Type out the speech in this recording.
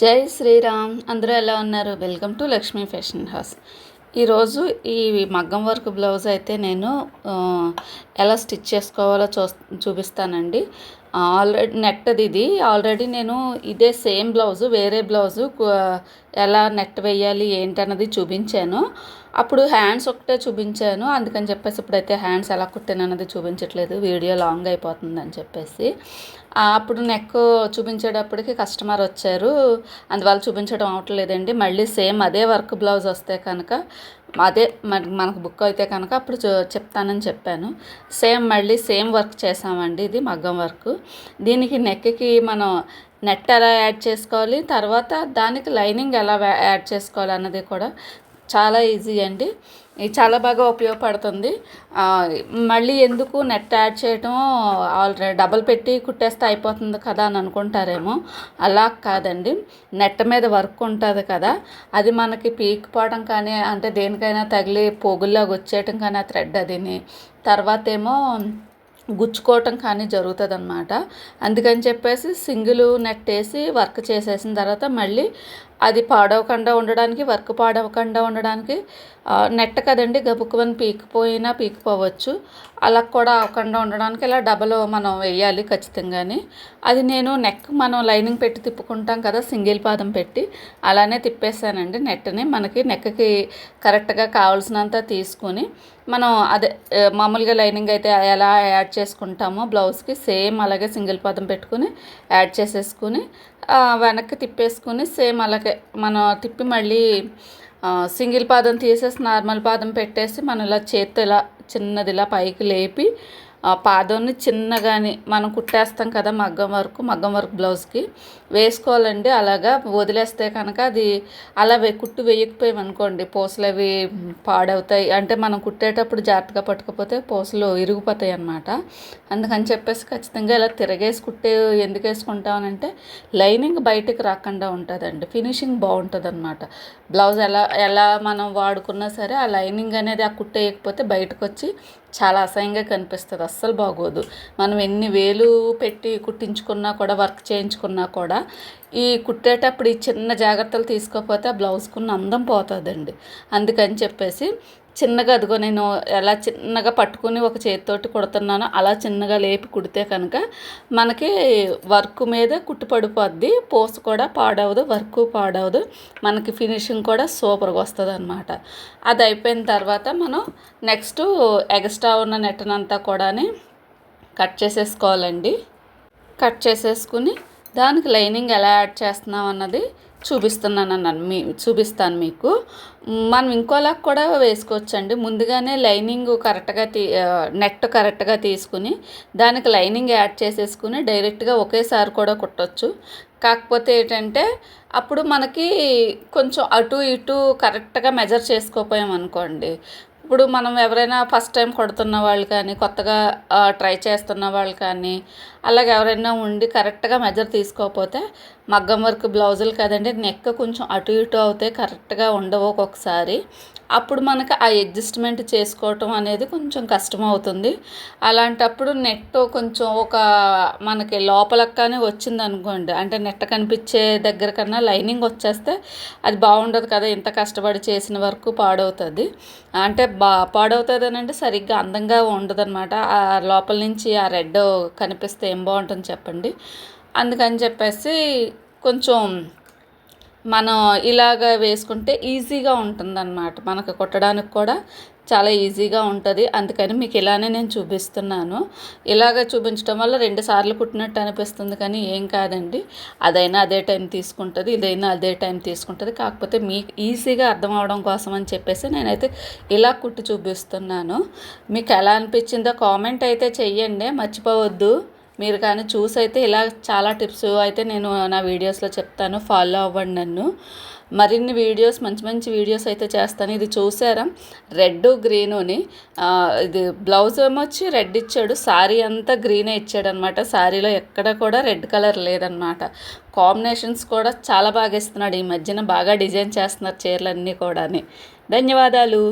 జై శ్రీరామ్. అందరూ ఎలా ఉన్నారు? Welcome to Lakshmi fashion house ఈరోజు ఈ మగ్గం వర్క్ బ్లౌజ్ అయితే నేను ఎలా స్టిచ్ చేసుకోవాలో చూ చూపిస్తానండి. ఆల్రెడీ నెట్టది ఇది. ఆల్రెడీ నేను ఇదే సేమ్ బ్లౌజు వేరే బ్లౌజు ఎలా నెట్ వేయాలి ఏంటన్నది చూపించాను. అప్పుడు హ్యాండ్స్ ఒకటే చూపించాను. అందుకని చెప్పేసి ఇప్పుడైతే హ్యాండ్స్ ఎలా కుట్టాను అన్నది చూపించట్లేదు. వీడియో లాంగ్ అయిపోతుందని చెప్పేసి. అప్పుడు నెక్ చూపించేటప్పటికి కస్టమర్ వచ్చారు. అందువల్ల చూపించడం అవట్లేదండి. మళ్ళీ సేమ్ అదే వర్క్ బ్లౌజ్ వస్తే కనుక అదే మరి మనకు బుక్ అయితే కనుక అప్పుడు చెప్తానని చెప్పాను. సేమ్ మళ్ళీ సేమ్ వర్క్ చేసామండి ఇది మగ్గం వర్క్. దీనికి నెక్కి మనం నెట్ ఎలా యాడ్ చేసుకోవాలి తర్వాత దానికి లైనింగ్ ఎలా యాడ్ చేసుకోవాలి అన్నది కూడా చాలా ఈజీ అండి. చాలా బాగా ఉపయోగపడుతుంది. మళ్ళీ ఎందుకు నెట్ యాడ్ చేయటం ఆల్రెడీ డబల్ పెట్టి కుట్టేస్తే అయిపోతుంది కదా అని అనుకుంటారేమో. అలా కాదండి. నెట్ మీద వర్క్ ఉంటుంది కదా. అది మనకి పీకిపోవడం కానీ అంటే దేనికైనా తగిలి పోగుల్లాగా వచ్చేయటం కానీ ఆ థ్రెడ్ అదిని. తర్వాత ఏమో గుచ్చుకోవటం కానీ జరుగుతుంది అనమాట అందుకని చెప్పేసి సింగిల్ నెట్ వేసి వర్క్ చేసేసిన తర్వాత మళ్ళీ అది పాడవకుండా ఉండడానికి వర్క్ పాడవకుండా ఉండడానికి నెట్ కదండి గబుక్కుమని పీకిపోయినా పీకిపోవచ్చు. అలా కూడా అవ్వకుండా ఉండడానికి ఇలా డబల్ మనం వేయాలి ఖచ్చితంగాని. అది నేను నెక్ మనం లైనింగ్ పెట్టి తిప్పుకుంటాం కదా సింగిల్ పాదం పెట్టి అలానే తిప్పేసానండి నెట్ని. మనకి నెక్కి కరెక్ట్గా కావాల్సినంత తీసుకుని మనం అదే మామూలుగా లైనింగ్ అయితే ఎలా యాడ్ చేసుకుంటామో బ్లౌజ్కి సేమ్ అలాగే సింగిల్ పాదం పెట్టుకుని యాడ్ చేసేసుకుని వెనక్కి తిప్పేసుకుని సేమ్ అలాగే మనం తిప్పి మళ్ళీ సింగిల్ పాదం తీసేసి నార్మల్ పాదం పెట్టేసి మనం ఇలా చేత్తో ఇలా చిన్నది ఇలా పైకి లేపి పాదంని చిన్నగాని మనం కుట్టేస్తాం కదా మగ్గం వరకు మగ్గం వర్క్ బ్లౌజ్కి. వేసుకోవాలండి అలాగా వదిలేస్తే కనుక అది అలా కుట్టు వేయకపోయామనుకోండి పూసలు అవి పాడవుతాయి. అంటే మనం కుట్టేటప్పుడు జాగ్రత్తగా పట్టుకపోతే పూసలు ఇరిగిపోతాయి అన్నమాట. అందుకని చెప్పేసి ఖచ్చితంగా ఇలా తిరగేసి కుట్టే ఎందుకు వేసుకుంటామనంటే లైనింగ్ బయటకు రాకుండా ఉంటుందండి ఫినిషింగ్ బాగుంటుంది అనమాట బ్లౌజ్ ఎలా ఎలా మనం వాడుకున్నా సరే ఆ లైనింగ్ అనేది ఆ కుట్టేయకపోతే బయటకు వచ్చి చాలా అసహ్యంగా కనిపిస్తుంది. అస్సలు బాగోదు. మనం ఎన్ని వేలు పెట్టి కుట్టించుకున్నా కూడా వర్క్ చేయించుకున్నా కూడా ఈ కుట్టేటప్పుడు ఈ చిన్న జాగ్రత్తలు తీసుకోకపోతే ఆ బ్లౌజ్కున్న అందం పోతుందండి. అందుకని చెప్పేసి చిన్నగా అదిగో నేను ఎలా చిన్నగా పట్టుకుని ఒక చేతితోటి కుడుతున్నానో అలా చిన్నగా లేపి కుడితే కనుక మనకి వర్క్ మీద కుట్టు పడిపోద్ది పోస్ కూడా పాడవదు వర్క్ పాడవదు మనకి ఫినిషింగ్ కూడా సూపర్గా వస్తుంది అనమాట అది అయిపోయిన తర్వాత మనం నెక్స్ట్ ఎగస్ట్రా ఉన్న నెట్టనంతా కూడా కట్ చేసేసుకోవాలండి. కట్ చేసేసుకుని దానికి లైనింగ్ ఎలా యాడ్ చేస్తున్నాం అన్నది చూపిస్తున్నాను మీ చూపిస్తాను మీకు. మనం ఇంకోలా కూడా వేసుకోవచ్చండి. ముందుగానే లైనింగ్ కరెక్ట్గా తీ నెట్ కరెక్ట్గా తీసుకుని దానికి లైనింగ్ యాడ్ చేసేసుకుని డైరెక్ట్గా ఒకేసారి కూడా కుట్టచ్చు. కాకపోతే ఏంటంటే అప్పుడు మనకి కొంచెం అటు ఇటు కరెక్ట్గా మెజర్ చేసుకోపోయాం అనుకోండి ఇప్పుడు మనం ఎవరైనా ఫస్ట్ టైం కొడుతున్న వాళ్ళు కానీ కొత్తగా ట్రై చేస్తున్న వాళ్ళు కానీ అలాగే ఎవరైనా ఉండి కరెక్ట్గా మెజర్ తీసుకోకపోతే మగ్గం వర్క్ బ్లౌజులు కదండి నెక్ కొంచెం అటు ఇటు అవుతాయి కరెక్ట్గా ఉండవు ఒక్కొక్కసారి. అప్పుడు మనకు ఆ అడ్జస్ట్మెంట్ చేసుకోవటం అనేది కొంచెం కష్టం అవుతుంది అలాంటప్పుడు నెట్ కొంచెం ఒక మనకి లోపలక్కనే కానీ వచ్చింది అనుకోండి అంటే నెట్ కనిపించే దగ్గర కన్నా లైనింగ్ వచ్చేస్తే అది బాగుండదు కదా ఇంత కష్టపడి చేసిన వరకు పాడవుతుంది. అంటే బా పాడవుతుంది అని అంటే సరిగ్గా అందంగా ఉండదు అనమాట ఆ లోపల నుంచి ఆ రెడ్ కనిపిస్తే ఏం బాగుంటుంది చెప్పండి? అందుకని చెప్పేసి కొంచెం మనం ఇలాగ వేసుకుంటే ఈజీగా ఉంటుందన్నమాట. మనకు కుట్టడానికి కూడా చాలా ఈజీగా ఉంటుంది. అందుకని మీకు ఇలానే నేను చూపిస్తున్నాను. ఇలాగ చూపించడం వల్ల రెండు సార్లు కుట్టినట్టు అనిపిస్తుంది కానీ ఏం కాదండి. అదైనా అదే టైం తీసుకుంటుంది ఇదైనా అదే టైం తీసుకుంటుంది. కాకపోతే మీకు ఈజీగా అర్థం అవడం కోసం అని చెప్పేసి నేనైతే ఇలా కుట్టి చూపిస్తున్నాను. మీకు ఎలా అనిపించిందో కామెంట్ అయితే చెయ్యండి. మర్చిపోవద్దు. మీరు కానీ చూసి అయితే ఇలా చాలా టిప్స్ అయితే నేను నా వీడియోస్లో చెప్తాను. ఫాలో అవ్వండి నన్ను. మరిన్ని వీడియోస్ మంచి మంచి వీడియోస్ అయితే చేస్తాను. ఇది చూసారా? రెడ్ గ్రీనుని ఇది బ్లౌజ్ ఏమొచ్చి రెడ్ ఇచ్చాడు. శారీ అంతా గ్రీనే ఇచ్చాడు అనమాట శారీలో ఎక్కడ కూడా రెడ్ కలర్ లేదనమాట. కాంబినేషన్స్ కూడా చాలా బాగా ఇస్తున్నాడు. ఈ మధ్యన బాగా డిజైన్ చేస్తున్నారు చీరలన్నీ కూడా ధన్యవాదాలు.